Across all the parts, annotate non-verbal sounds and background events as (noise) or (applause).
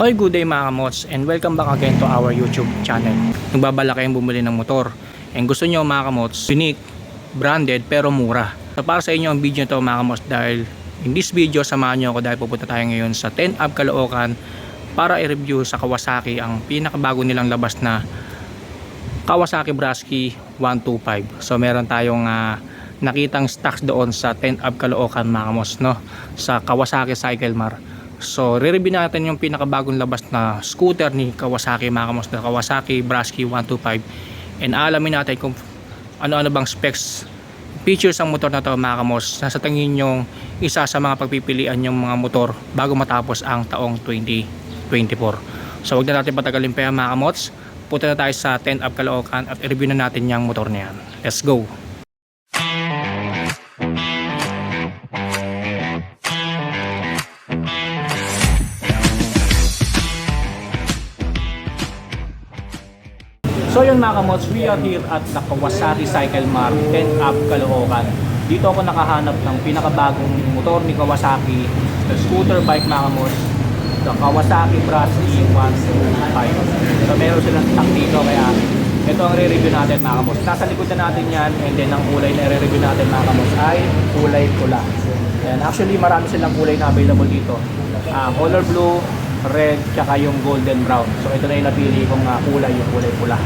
Hoy, good day mga kamots and welcome back again to our YouTube channel. Nagbabala kayong bumili ng motor and gusto nyo mga kamots, unique, branded pero mura. So para sa inyo ang video to mga kamots dahil in this video samahan nyo ako dahil pupunta tayo ngayon sa 10 Up Caloocan para i-review sa Kawasaki ang pinakabago nilang labas na Kawasaki Brasky 125. So meron tayong ah, nakitang stocks doon sa 10 Up Caloocan mga kamots no sa Kawasaki Cycle Mart. So, re-review natin yung pinakabagong labas na scooter ni Kawasaki mga kamos na Kawasaki Brasky 125 and alamin natin kung ano-ano bang specs features ang motor na to mga kamos nasa tingin yung isa sa mga pagpipilian yung mga motor bago matapos ang taong 2024 so wag na natin patagalin pa yan mga kamots punta na tayo sa 10 Up Caloocan at i-review na natin yung motor na yan. Let's go So yun mga kamots, we are here at the Kawasaki Cycle Mart 10 Up Caloocan. Dito ako nakahanap ng pinakabagong motor ni Kawasaki, the scooter bike mga kamots, the Kawasaki Brasky 125. So meron silang stock dito kaya ito ang re-review natin mga kamots. Nasa likod na natin yan and then ang kulay na re-review natin mga kamots ay kulay pula. And actually marami silang kulay na available dito. Ah, color blue, red, tsaka yung golden brown. So ito na yung napili kong ah, kulay, yung kulay pula.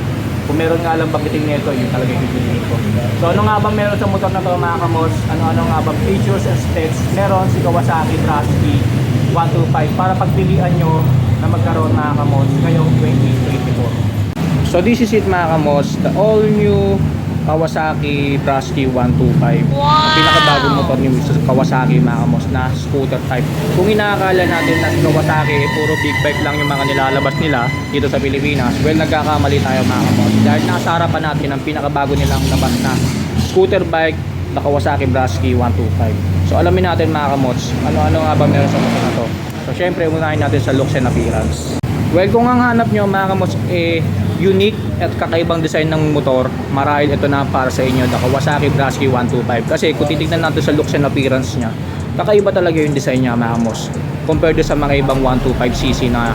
Kung meron nga lang bagiting nito, yun talaga yung pipiliin ko. So ano nga ba meron sa motor na to mga kamos? Ano-ano nga ba features and specs? Meron si Kawasaki Trusty 125 para pagpilian nyo na magkaroon mga kamos ngayong 2024. So this is it mga kamos, the all new Kawasaki Brasky 125. Ang pinakabagong motor ni Mr. Kawasaki mga kamos na scooter type. Kung inaakala natin na si Kawasaki eh, puro big bike lang yung mga nilalabas nila dito sa Pilipinas, well nagkakamali tayo mga kamos. Dahil nasa harapan natin ang pinakabago nilang labas na scooter bike na Kawasaki Brasky 125. So alamin natin mga kamots, ano-ano nga ba meron sa motor na to. So syempre unahin natin sa looks and appearance. Well, kung ang hanap nyo mga kamots eh unique at kakaibang design ng motor, marahil ito na para sa inyo, the Kawasaki Brasky 125. Kasi kung titignan natin sa looks and appearance niya, kakaiba talaga yung design niya mga kamos. Compared sa mga ibang 125cc na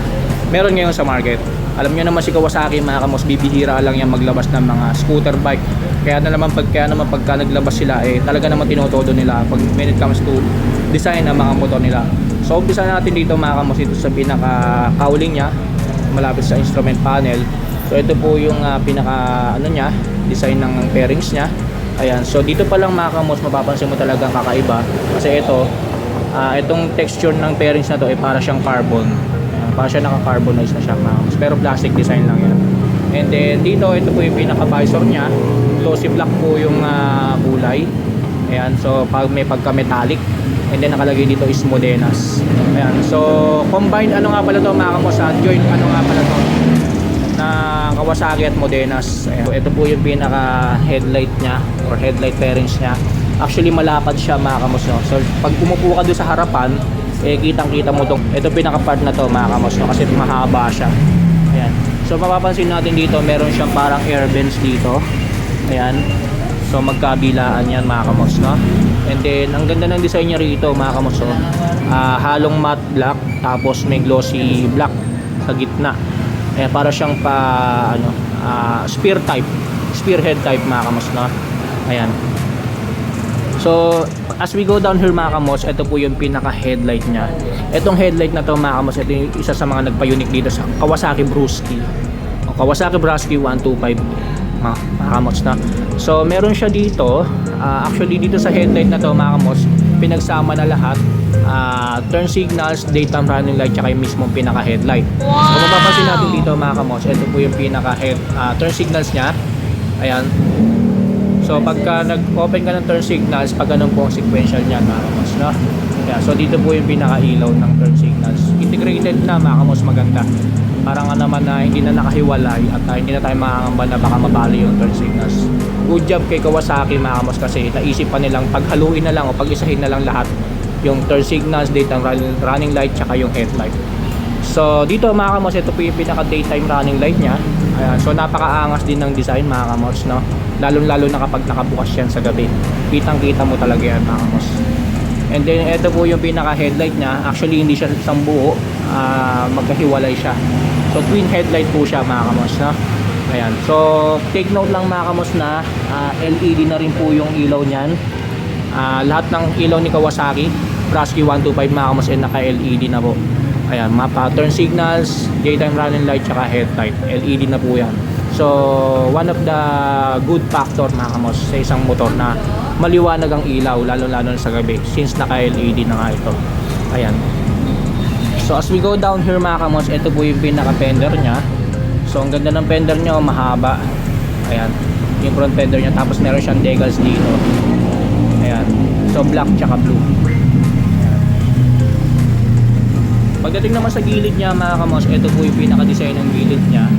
meron ngayon sa market. Alam niyo naman si Kawasaki mga kamos, bibihira lang yan maglabas ng mga scooter bike. Kaya na naman pag kaya naman pagka naglabas sila eh talaga naman tinotodo nila pag when it comes to design ng mga motor nila. So umpisa natin dito mga kamos dito sa pinaka cowling niya malapit sa instrument panel. So ito po yung ah, pinaka ano niya, design ng pairings niya. Ayan. So dito pa lang mga kamos mapapansin mo talagang kakaiba kasi ito ah, itong texture ng pairings na to ay para siyang carbon. Ah, para siya naka-carbonize na siya mga kamos. Pero plastic design lang yan. And then dito ito po yung pinaka visor niya. Glossy black po yung ah, kulay. Ayan, so pag may pagka-metallic and then nakalagay dito is Modenas. Ayan, so combined ano nga pala to mga kamo sa joint ano nga pala to na Kawasaki at Modenas. Ayan. Ito po yung pinaka headlight niya or headlight pairings niya. Actually malapad siya mga kamos no. So pag umupo ka doon sa harapan, eh kitang kita mo tong ito pinaka part na to mga kamos no kasi mahaba siya. Ayan. So mapapansin natin dito meron siyang parang air vents dito. Ayan. So magkabilaan yan mga kamos no. And then ang ganda ng design niya rito mga kamos no. Ah, halong matte black tapos may glossy black sa gitna. Eh para siyang pa ano ah, spear type, spearhead type mga kamos no. Ayan. So, as we go down here mga kamos, ito po yung pinaka headlight niya. Itong headlight na to mga kamos, ito yung isa sa mga nagpa-unique dito sa Kawasaki Brusky. O, Kawasaki Brusky 125 mga, mga kamos na. So, meron siya dito. ah, actually, dito sa headlight na to mga kamos, pinagsama na lahat. Ah, turn signals, daytime running light, tsaka yung mismong pinaka headlight. Kung mapapansin natin dito mga kamos, ito po yung pinaka head, ah, turn signals niya. Ayan, So pagka nag-open ka ng turn signals, pag ganun po ang sequential niyan mga kamos, no? Yeah, so dito po yung pinaka-ilaw ng turn signals. Integrated na mga kamos, maganda. Parang nga naman na hindi na nakahiwalay at ah, hindi na tayo makakamba na baka mabali yung turn signals. Good job kay Kawasaki mga kamos kasi naisip pa nilang paghaluin na lang o pag-isahin na lang lahat yung turn signals, daytime running, light, tsaka yung headlight. So dito mga kamos, ito po yung pinaka daytime running light niya. Ayan, so napakaangas din ng design mga kamos, no? Lalo lalo na kapag nakabukas yan sa gabi. Kitang kita mo talaga yan mga kamos. And then ito po yung pinaka headlight niya. Actually hindi siya isang buo, ah, magkahiwalay siya. So twin headlight po siya mga kamos, no? Ayan. So take note lang mga kamos na ah, LED na rin po yung ilaw niyan. Ah, lahat ng ilaw ni Kawasaki, Brasky 125 mga kamos ay naka-LED na po. Ayan, mga pattern signals, daytime running light, tsaka headlight. LED na po yan. So, one of the good factor mga kamos sa isang motor na maliwanag ang ilaw, lalo-lalo na sa gabi since naka-LED na nga ito. Ayan. So, as we go down here mga ito po yung pinaka-fender niya. So, ang ganda ng fender niya, mahaba. Ayan. Yung front fender niya. Tapos meron siyang decals dito. Ayan. So, black tsaka blue. Pagdating naman sa gilid niya mga kamos, ito po yung pinaka-design ng gilid niya.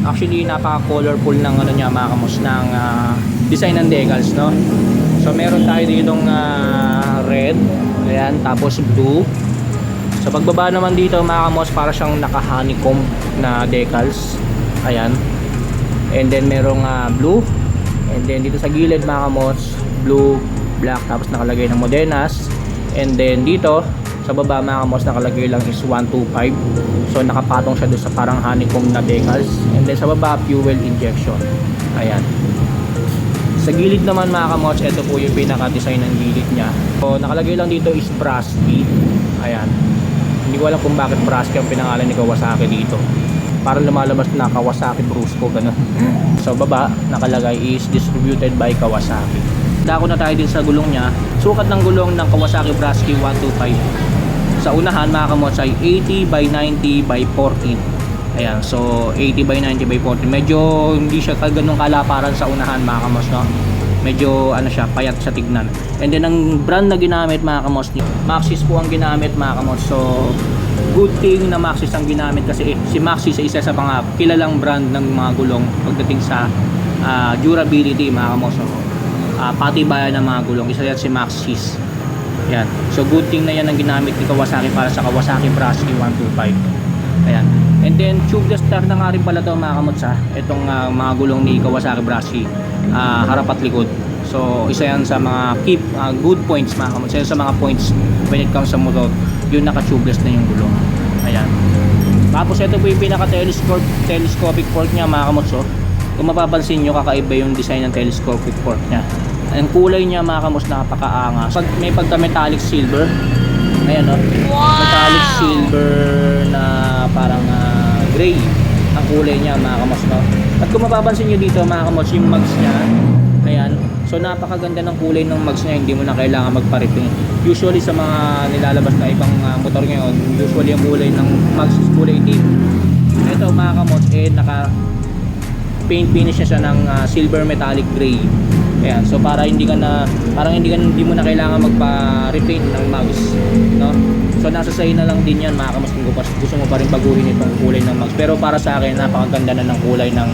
Actually, napaka-colorful ng ano niya mga kamos, ng ah, design ng decals, no? So, meron tayo ditong ah, red, ayan, tapos blue. Sa pagbaba naman dito mga kamos, para siyang naka-honeycomb na decals. Ayan. And then merong ah, blue. And then dito sa gilid mga kamos, blue, black, tapos nakalagay ng Modenas. And then dito, sa baba mga kamos, nakalagay lang is 125. So nakapatong siya doon sa parang honeycomb na decals. And then sa baba, fuel injection. Ayan. Sa gilid naman mga kamos, ito po yung pinaka-design ng gilid niya. So nakalagay lang dito is Brasky. Ayan. Hindi ko alam kung bakit Brasky ang pinangalan ni Kawasaki dito. Parang lumalabas na Kawasaki Brusco ganun. (clears throat) so baba, nakalagay is distributed by Kawasaki. Dako na tayo din sa gulong niya. Sukat ng gulong ng Kawasaki Brasky 125. Sa unahan mga kamos ay 80 by 90 by 14. Ayan, so 80 by 90 by 14. Medyo hindi siya ganun kalaparan sa unahan mga no? Medyo ano siya, payat sa tignan. And then ang brand na ginamit mga kamos, Maxis po ang ginamit mga. So good thing na Maxis ang ginamit kasi eh, si Maxis ay isa sa mga kilalang brand ng mga gulong pagdating sa ah, durability mga kamos. So, ah, patibayan ng mga gulong. Isa yan si Maxis. Yan. So good thing na yan ang ginamit ni Kawasaki para sa Kawasaki Brasky 125. Ayan. And then tubeless star na nga rin pala to mga kamotsa. Itong ah, mga gulong ni Kawasaki Brasky ah, harap at likod. So isa yan sa mga keep ah, good points mga kamotsa. Yan sa mga points when it comes sa motor. Yung naka-tubeless na yung gulong. Ayan. Tapos ito po yung pinaka-telescope telescopic fork niya mga kamotso. Kung mapapansin nyo, kakaiba yung design ng telescopic fork niya. Ang kulay niya mga kamos napakaangas. Pag may pagka metallic silver. Ayan no. Metallic silver na parang ah, gray ang kulay niya mga kamos no. At kung mapapansin niyo dito mga kamos yung mags niya. Ayan. So napakaganda ng kulay ng mags niya, hindi mo na kailangan magpa-repaint. Usually sa mga nilalabas na ibang ah, motor ngayon, usually ang kulay ng mags is kulay itim. Ito mga kamos eh naka paint finish niya siya ng ah, silver metallic gray. Ayan, so para hindi ka na parang hindi ka hindi mo na kailangan magpa-repaint ng mags, no? So nasa sa na lang din 'yan, mga kamos kung gusto, mo pa rin baguhin itong kulay ng mags. Pero para sa akin, napakaganda na ng kulay ng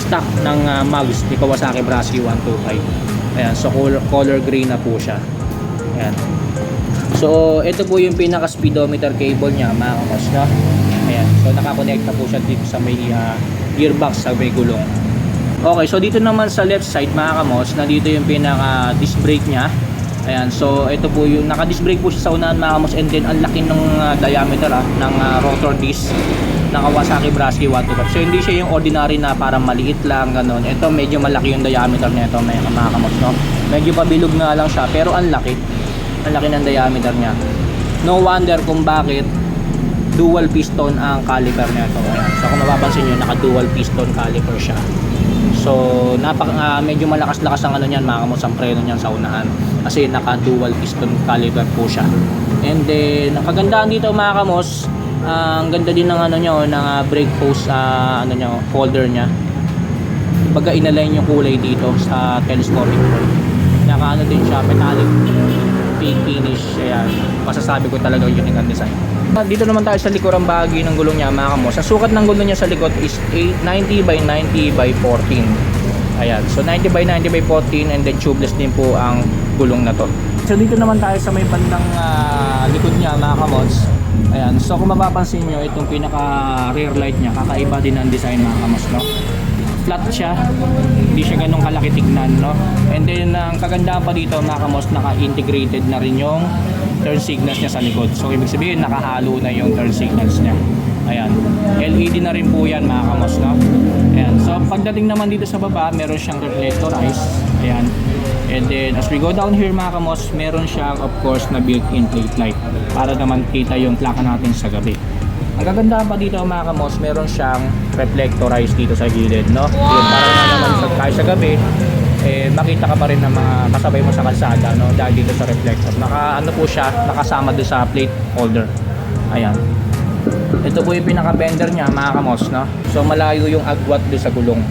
stock ng ah, mags ni Kawasaki Brasky 125. Ayan, so color, color gray na po siya. Ayan. So, ito po yung pinaka speedometer cable niya, mga kamos, no? Ayan. So, nakakonekta po siya dito sa may ah, gearbox sa may gulong. Okay, so dito naman sa left side mga kamos, nandito yung pinaka disc brake niya. Ayan, so ito po yung naka disc brake po siya sa unahan mga kamos and then ang laki ng ah, diameter ah, ng ah, rotor disc ng Kawasaki Brasky 125. So hindi siya yung ordinary na parang maliit lang ganun. Ito medyo malaki yung diameter nito mga mga kamos, no. Medyo pabilog nga lang siya pero ang laki. Ang laki ng diameter niya. No wonder kung bakit dual piston ang caliper nito. Ayan. So kung mapapansin niyo, naka dual piston caliper siya. So, napaka ah, medyo malakas-lakas ang ano niyan, mga kamos ang preno niyan sa unahan. Kasi naka dual piston caliper po siya. And then, ang kagandahan dito mga ah, ang ganda din ng ano niyo, ng ah, brake hose sa ano niyo, holder niya. Baga inalign yung kulay dito sa telescopic fork. Naka ano din siya, metallic finish. Ayan, masasabi ko talaga yun ang design. Ah, Dito naman tayo sa likurang bahagi ng gulong niya mga kamos. Ang sukat ng gulong niya sa likod is 8, 90 by 90 by 14. Ayan. So 90 by 90 by 14 and then tubeless din po ang gulong na to. So dito naman tayo sa may bandang ah, likod niya mga kamos. Ayan. So kung mapapansin nyo, itong pinaka rear light niya, kakaiba din ang design mga kamos. No? flat siya. Hindi siya ganun kalaki tignan, no? And then, ang kagandahan pa dito, mga kamos, naka-integrated na rin yung turn signals niya sa likod. So, ibig sabihin, nakahalo na yung turn signals niya. Ayan. LED na rin po yan, mga kamos, no? Ayan. So, pagdating naman dito sa baba, meron siyang reflectorized. Ayan. And then, as we go down here, mga kamos, meron siyang, of course, na built-in plate light para naman kita yung plaka natin sa gabi. Ang kagandahan pa dito mga kamos, meron siyang reflectorized dito sa gilid, no? Yun, para na naman sa, kahit sa gabi, eh, makita ka pa rin ng mga kasabay mo sa kalsada, no? Dahil dito sa reflector. Naka, ano po siya, nakasama doon sa plate holder. Ayan. Ito po yung pinaka-bender niya, mga kamos, no? So, malayo yung agwat doon sa gulong.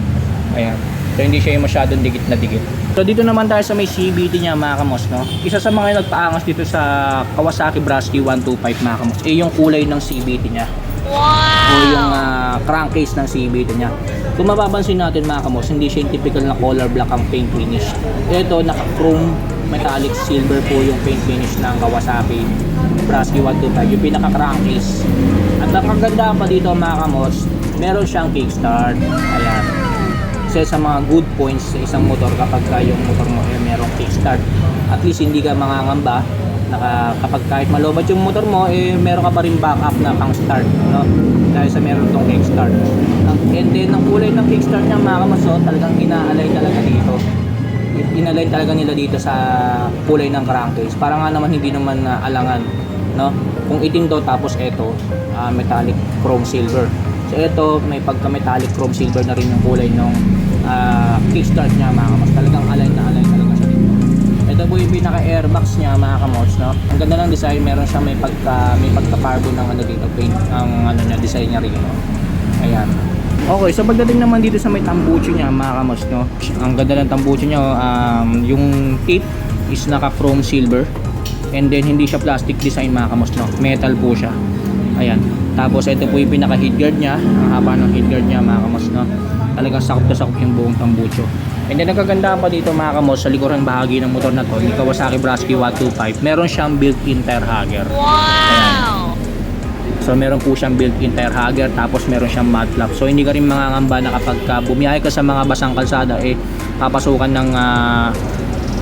Ayan. So, hindi siya yung masyadong digit na digit. So, dito naman tayo sa may CVT niya, mga kamos, no? Isa sa mga nagpaangas dito sa Kawasaki Brasky 125, mga kamos, eh, yung kulay ng CVT niya. O yung ah, crankcase ng CVT niya. Kung mapapansin natin, mga kamos, hindi siya yung typical na color black ang paint finish. Ito, naka-chrome metallic silver po yung paint finish ng Kawasaki Brasky 125, yung pinaka-crankcase. At ang kagandahan pa dito mga kamos, meron siyang kickstart. Ayan. Isa sa mga good points sa isang motor kapag ka yung motor mo eh, merong kickstart. At least hindi ka mangangamba naka, kapag kahit malobat yung motor mo, eh, meron ka pa rin backup na pang start. No? Dahil sa meron tong kickstart. And then, ang kulay ng kickstart niya mga kamos, oh, talagang inaalay talaga dito inalign talaga nila dito sa kulay ng crankcase para nga naman hindi naman na alangan no kung itim to tapos ito ah, metallic chrome silver so ito may pagka metallic chrome silver na rin yung kulay ng kickstart niya mga kamos talagang align na ito po yung pinaka airbox niya mga kamots no ang ganda ng design meron siya may pagka may pagka carbon ng ano dito paint ang ano niya design niya rin no? ayan Okay, so pagdating naman dito sa may tambucho niya, mga kamos, no? Ang ganda ng tambucho niya, um, yung tip is naka chrome silver. And then hindi siya plastic design, mga kamos, no? Metal po siya. Ayan. Tapos ito po yung pinaka head guard niya, ang haba ng head guard niya, mga kamos, no? Talagang sakop na sakop yung buong tambucho. And then ang kagandahan pa dito mga kamos, sa likurang bahagi ng motor na to, ni Kawasaki Brasky 125, meron siyang built-in tire hugger. Wow! So meron po siyang built-in tire hugger tapos meron siyang mud flap. So hindi ka rin mangangamba na kapag ka bumiyahe ka sa mga basang kalsada eh papasukan ng ah,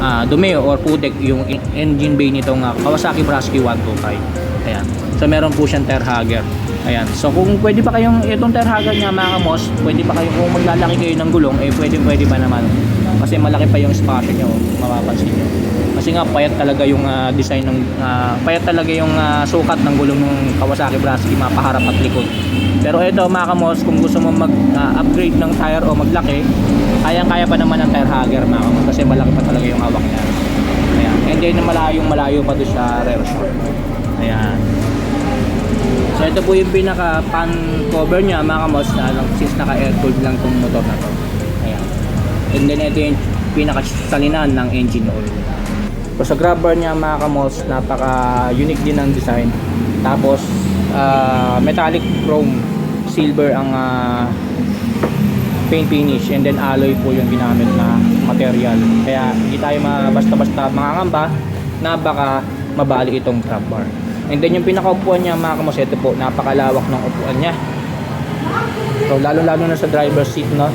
ah, dumi or putik yung en- engine bay nitong ah, Kawasaki Brasky 125. Ayan. So meron po siyang tire hugger. Ayan. So kung pwede pa kayong itong hugger niya mga kamos, pwede pa kayong kung maglalaki kayo ng gulong eh pwede pwede pa naman. Kasi malaki pa yung spasyo niyo, mapapansin niyo. Kasi nga payat talaga yung ah, design ng ah, payat talaga yung ah, sukat ng gulong ng Kawasaki Brasky mapaharap at likod. Pero ito mga kamos, kung gusto mo mag-upgrade ng tire o maglaki, kayang-kaya pa naman ng tire hugger mga kamos kasi malaki pa talaga yung hawak niya. Ayan. And then malayong malayo pa doon sa rear shock. Ayan. So ito po yung pinaka pan cover niya mga kamos na lang since naka air cooled lang tong motor na to. Ayan. And then ito yung pinaka salinan ng engine oil. So sa grab bar niya mga kamos, napaka unique din ng design. Tapos ah, metallic chrome silver ang ah, paint finish and then alloy po yung ginamit na material. Kaya hindi tayo basta-basta mangangamba na baka mabali itong grab bar. And then yung pinakaupuan niya mga kamos, po, napakalawak ng upuan niya. So lalo-lalo na sa driver seat no,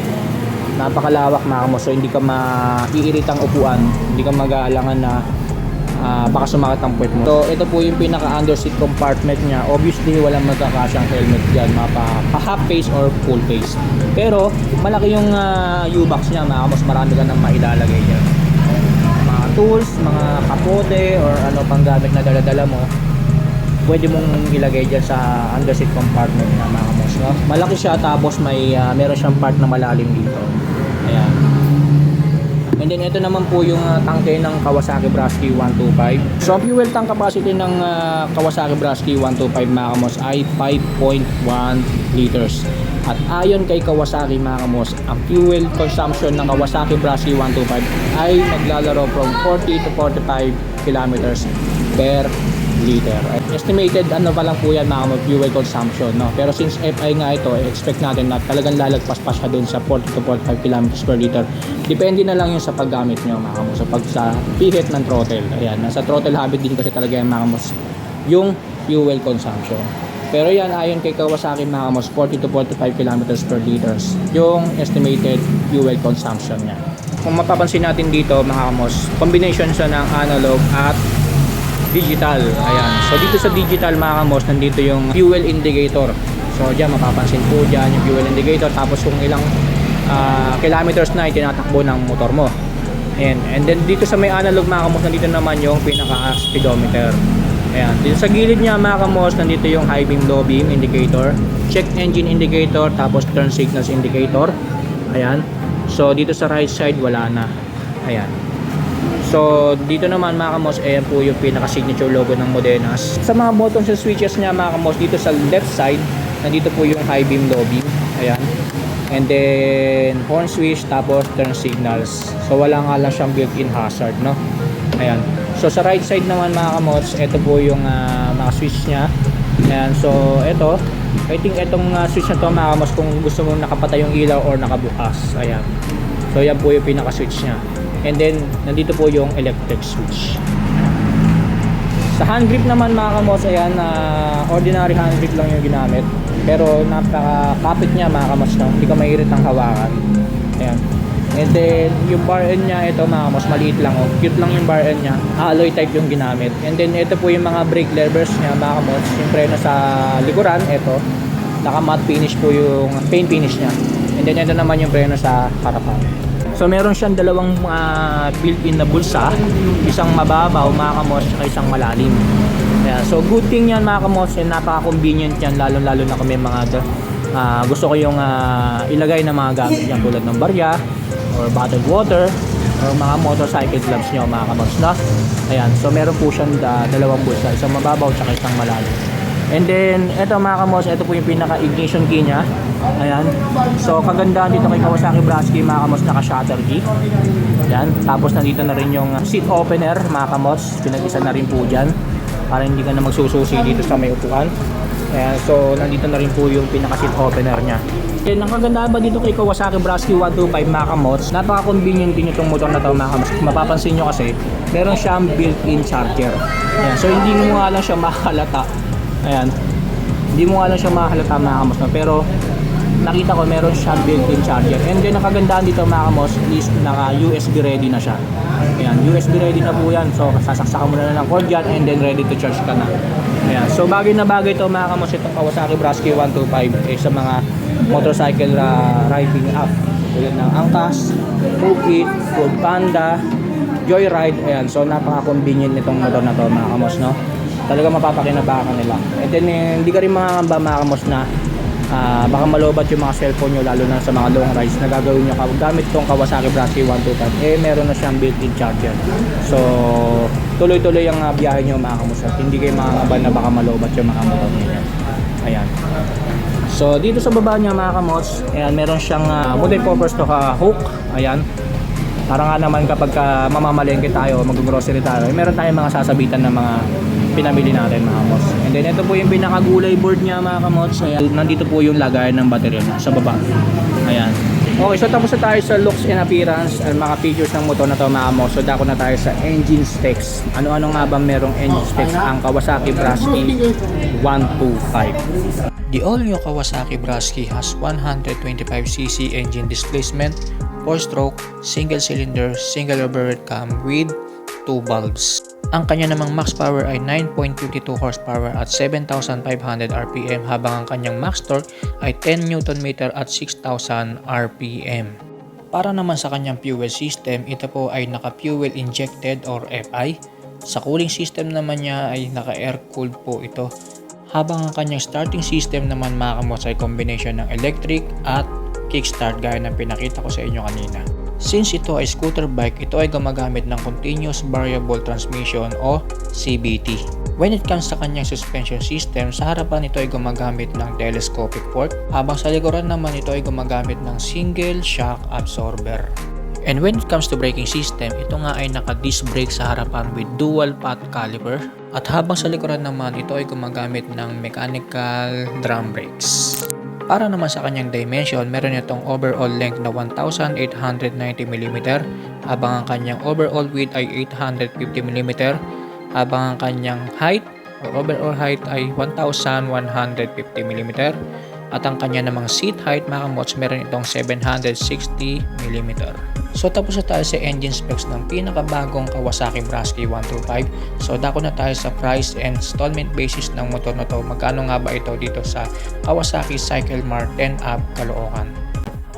napakalawak mga kamos. So hindi ka maiiritang upuan, hindi ka mag-aalangan na ah, baka sumakit ang puwet mo. So ito po yung pinaka under seat compartment niya. Obviously walang magkakasyang helmet diyan, mapa pa half face or full face. Pero malaki yung ah, U-box niya mga kamos, marami ka nang mailalagay diyan. Mga tools, mga kapote or ano pang gamit na dala-dala mo pwede mong ilagay dyan sa underseat compartment na mga kamos, no? Malaki siya tapos may ah, meron siyang part na malalim dito. Ayan. And then ito naman po yung ah, tangke ng Kawasaki Brasky 125. So ang fuel tank capacity ng ah, Kawasaki Brasky 125 mga kamos ay 5.1 liters. At ayon kay Kawasaki mga kamos, ang fuel consumption ng Kawasaki Brasky 125 ay naglalaro from 40 to 45 kilometers per liter. Estimated ano pa lang po yan mga fuel consumption. No? Pero since FI nga ito, expect natin na talagang lalagpas pa siya dun sa 40 to 45 kilometers per liter. Depende na lang yun sa paggamit nyo mga kamo, sa pag sa pihit ng throttle. Ayan, nasa throttle habit din kasi talaga yung mga kamo, yung fuel consumption. Pero yan, ayon kay Kawasaki mga kamos, 40 to 45 kilometers per liters yung estimated fuel consumption niya. Kung mapapansin natin dito mga kamos, combination siya ng analog at digital. Ayan. So dito sa digital mga kamos, nandito yung fuel indicator. So diyan mapapansin po diyan yung fuel indicator tapos kung ilang ah, kilometers na itinatakbo ng motor mo. Ayan. And then dito sa may analog mga kamos, nandito naman yung pinaka speedometer. Ayan. Dito sa gilid niya mga kamos, nandito yung high beam, low beam indicator, check engine indicator, tapos turn signals indicator. Ayan. So dito sa right side wala na. Ayan. So, dito naman mga kamos, ayan po yung pinaka-signature logo ng Modenas. Sa mga buttons and switches niya mga kamos, dito sa left side, nandito po yung high beam, low beam. Ayan. And then, horn switch, tapos turn signals. So, wala nga lang siyang built-in hazard, no? Ayan. So, sa right side naman mga kamos, ito po yung ah, mga switch niya. Ayan. So, ito, I think itong ah, switch na to mga kamos, kung gusto mong nakapatay yung ilaw or nakabukas. Ayan. So, yan po yung pinaka-switch niya. And then, nandito po yung electric switch. Sa hand grip naman mga kamos, ayan, ah, ordinary hand grip lang yung ginamit. Pero napaka-kapit niya mga kamos, no? hindi ka mairit ng hawakan. Ayan. And then, yung bar end niya, ito mga kamos, maliit lang. Oh. Cute lang yung bar end niya. Alloy type yung ginamit. And then, ito po yung mga brake levers niya mga kamos. Yung preno sa likuran, ito. Naka matte finish po yung paint finish niya. And then, ito naman yung preno sa harapan. So meron siyang dalawang ah, built-in na bulsa, isang mababaw mga kamos at isang malalim. Kaya, so good thing yan mga kamos, napaka-convenient yan lalo-lalo na kami mga ah, gusto ko yung ah, ilagay na mga gamit yan tulad ng barya or bottled water or mga motorcycle gloves nyo mga kamos no? Ayan, so meron po siyang da- dalawang bulsa, isang mababaw at isang malalim. And then, eto mga kamos, ito po yung pinaka-ignition key niya. Ayan. So, kagandahan dito kay Kawasaki Brasky, mga kamos, naka-shutter key. Ayan. Tapos, nandito na rin yung seat opener, mga kamos. Pinag-isa na rin po dyan. Para hindi ka na magsususi dito sa may upuan. Ayan. So, nandito na rin po yung pinaka-seat opener niya. And ang kagandahan ba dito kay Kawasaki Brasky 125 mga kamots, napaka-convenient din itong motor na to mga kamots. Mapapansin nyo kasi, meron siyang built-in charger. Ayan. So, hindi mo nga lang siya mahalata Ayan. Hindi mo nga lang siya makahalata mga kamos no? Pero nakita ko meron siyang built-in charger. And then ang dito mga kamos is naka USB ready na siya. Ayan, USB ready na po yan. So sasaksakan mo na lang ng cord yan and then ready to charge ka na. Ayan. So bagay na bagay to mga kamos itong Kawasaki Brasky 125 eh, sa mga motorcycle uh, riding app. Tulad ng Angkas, Mookit, Food Panda, Joyride. Ayan. So napaka-convenient nitong motor na to mga kamos no talaga mapapakinabangan nila. And then eh, hindi ka rin makakamba mga kamos na ah, baka malobat yung mga cellphone nyo lalo na sa mga long rides na gagawin nyo gamit tong Kawasaki Brasky 125 eh meron na siyang built-in charger. So tuloy-tuloy ang ah, biyahe nyo mga kamos at hindi kayo makakamba na baka malobat yung mga motor ninyo. Ayan. So dito sa baba niya mga kamos, ayan, meron siyang uh, multi purpose to ka hook. Ayan. Para nga naman kapag ka mamamalengke tayo, mag-grocery tayo, eh, meron tayong mga sasabitan ng mga pinamili natin mga kamos. And then ito po yung pinaka-gulay board niya mga kamos. Ayan. Nandito po yung lagayan ng baterya sa baba. Ayan. Okay, so tapos na tayo sa looks and appearance at mga features ng motor na to mga kamos. So dako na tayo sa engine specs. Ano-ano nga ba merong engine specs ang Kawasaki Brasky 125? The all-new Kawasaki Brasky has 125cc engine displacement, 4-stroke, single-cylinder, single overhead cam with 2 valves. Ang kanya namang max power ay 9.52 horsepower at 7,500 RPM habang ang kanyang max torque ay 10 Nm at 6,000 RPM. Para naman sa kanyang fuel system, ito po ay naka-fuel injected or FI. Sa cooling system naman niya ay naka-air cooled po ito. Habang ang kanyang starting system naman mga kamos combination ng electric at kickstart gaya ng pinakita ko sa inyo kanina. Since ito ay scooter bike, ito ay gumagamit ng Continuous Variable Transmission o CVT. When it comes sa kanyang suspension system, sa harapan ito ay gumagamit ng telescopic fork, habang sa likuran naman ito ay gumagamit ng single shock absorber. And when it comes to braking system, ito nga ay naka-disc brake sa harapan with dual path caliper. At habang sa likuran naman, ito ay gumagamit ng mechanical drum brakes. Para naman sa kanyang dimension, meron itong overall length na 1,890mm, habang ang kanyang overall width ay 850mm, habang ang kanyang height So overall height ay 1,150mm at ang kanya namang seat height mga kamots meron itong 760mm. So tapos na tayo sa engine specs ng pinakabagong Kawasaki Brasky 125. So dako na tayo sa price and installment basis ng motor na to. Magkano nga ba ito dito sa Kawasaki Cycle Mart 10 Up Caloocan?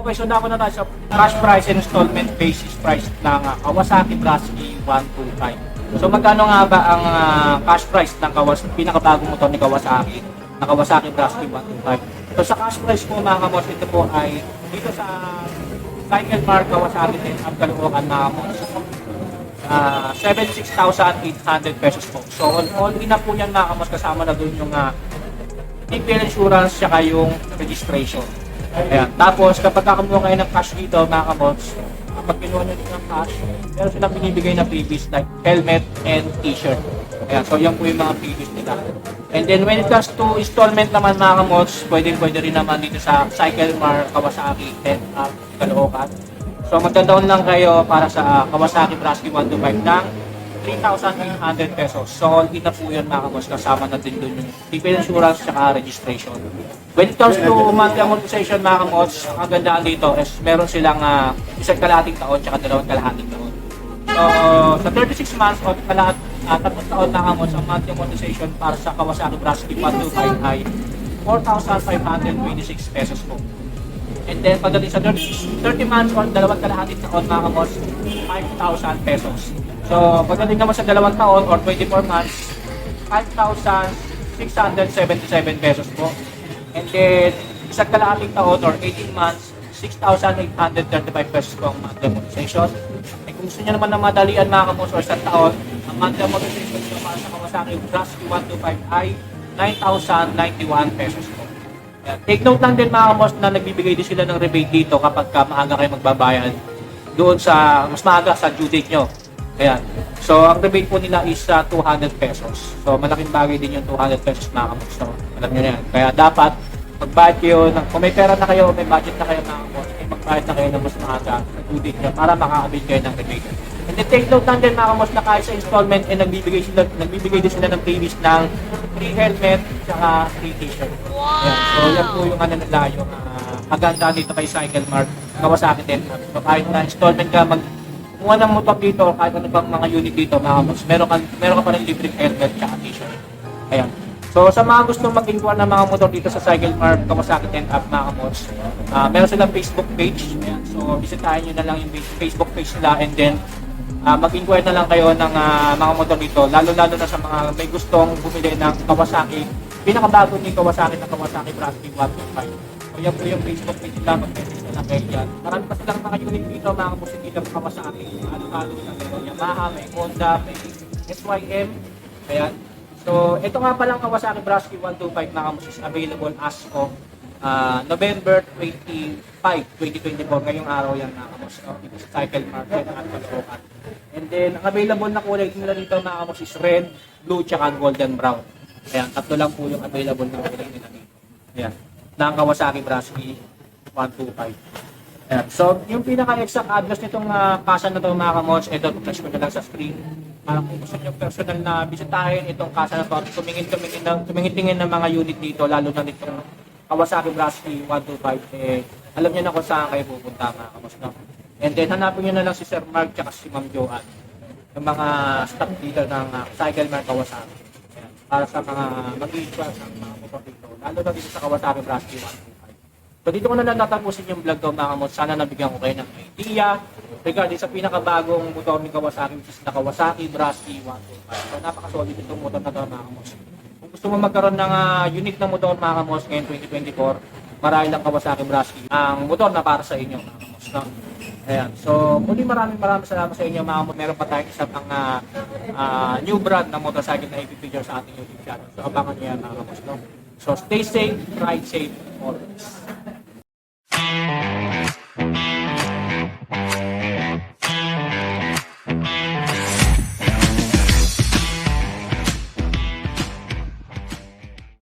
Okay, so dako na tayo sa cash price and installment basis price ng uh, Kawasaki Brasky 125. So magkano nga ba ang ah, cash price ng Kawas pinakabagong motor ni Kawasaki na Kawasaki Brasky 125? So sa cash price po mga kamos, ito po ay dito sa Cycle Mart Kawasaki 10 Up Caloocan na kamos. Ah, 76,800 pesos po. So all, all in na po yan mga kamos kasama na doon yung uh, insurance tsaka yung registration. Ayan. Tapos, kapag kakamuha kayo ng cash dito, mga kamots, kapag kinuha nyo din ng cash, meron silang binibigay na freebies like helmet and t-shirt. Ayan. So, yan po yung mga freebies nila. And then, when it comes to installment naman, mga kamots, pwede, pwede rin naman dito sa Cycle Mar Kawasaki 10 Up Caloocan. So, magda-down lang kayo para sa Kawasaki Brasky 125 ng 3,800 pesos. So, all in na po yun mga kabos. Kasama na din doon yung ticket insurance at registration. When it comes to monthly amortization mga kabos, ang gandaan dito is meron silang uh, isang kalahating taon at dalawang kalahating taon. So, sa 36 months o kalahat, uh, tatlong taon mga kabos, ang monthly amortization para sa Kawasaki Brasky 125 ay 4,526 pesos po. And then pagdating sa 30, 30 months or dalawang kalahating taon mga kamos, 5,000 pesos. So pagdating naman sa dalawang taon or 24 months, 5,677 pesos po. And then isang kalahating taon or 18 months, 6,835 pesos po ang monthly amortization. Eh, kung gusto nyo naman na madalian mga kamos or isang taon, ang monthly amortization nyo para sa Kawasaki Brasky 125 ay 9,091 pesos po. Take note lang din mga kamos na nagbibigay din sila ng rebate dito kapag ka maaga kayo magbabayad doon sa mas maaga sa due date nyo. Ayan. So, ang rebate po nila is uh, 200 pesos. So, malaking bagay din yung 200 pesos mga kamos. So, alam nyo na yan. Kaya dapat kayo, ng, kung may pera na kayo, may budget na kayo mga kamos, ay magbayad na kayo ng mas maaga sa due date nyo para makakabit kayo ng rebate. And then take note lang din mga kamos na kahit sa installment ay nagbibigay sila nagbibigay din sila ng freebies ng free helmet tsaka free t-shirt. Wow! So yan po yung ano nila yung uh, aganda dito kay Cycle Mart Kawasaki din. So kahit na installment ka mag kumuha ng motor dito kahit ano pang mga unit dito mga kamos, meron ka meron ka pa rin libreng helmet tsaka t-shirt. Ayan. So sa mga gustong mag-inquire ng mga motor dito sa Cycle Mart Kawasaki 10 Up mga kamos, uh, meron silang Facebook page. Ayan. So bisitahin nyo na lang yung Facebook page nila and then uh, mag-inquire na lang kayo ng uh, mga motor dito, lalo-lalo na sa mga may gustong bumili ng Kawasaki. Pinakabago ni Kawasaki na Kawasaki Brasky 125. So yan po yung Facebook page nila, mag-message na lang kayo dyan. Marami pa silang mga unit dito, mga kapusin dito ng Kawasaki. Ano-ano na meron. Yamaha, may Honda, may SYM. Ayan. So, ito nga palang Kawasaki Brasky 125 na kamusis available as of uh, November 25, 2024. Ngayong araw yan na kamus. No? Dito sa Cycle Market at Caloocan. And then, ang available na kulay nila dito na kamus is red, blue, tsaka golden brown. Ayan, tatlo lang po yung available na kulay nila dito. Ayan. Ang Kawasaki Brasky 125. Ayan. So, yung pinaka-exact address nitong uh, kasa na to mga kamots, ito, flash ko na lang sa screen. Para kung gusto nyo personal na bisitahin itong kasa na to, tumingin-tumingin ng, tumingin-tingin ng mga unit dito, lalo na nitong Kawasaki Brasky 125, eh, alam niyo na kung saan kayo pupunta mga kamots. No? And then, hanapin nyo na lang si Sir Mark at si Ma'am Joanne. Yung mga staff dito ng Cycle Mark Kawasaki. Para sa mga mag-i-inquire ng mga motor dito, lalo na dito sa Kawasaki Brasky 125. So dito ko na lang natapusin yung vlog ko mga kamot. Sana nabigyan ko kayo ng idea regarding sa pinakabagong motor ni Kawasaki which is na Kawasaki Brasky 125. So napaka-solid itong motor na to mga kamot. Kung gusto mo magkaroon ng uh, unique na motor mga kamot ngayon 2024, marahil lang Kawasaki Brasky ang motor na para sa inyo mga kamot. No? Ayan. So, muli maraming maraming salamat sa inyo mga kamot. Meron pa tayong isa pang uh, uh, new brand na motorcycle na ipipicture sa ating YouTube channel. So, abangan nyo yan mga kamot. No? So, stay safe, ride safe, always.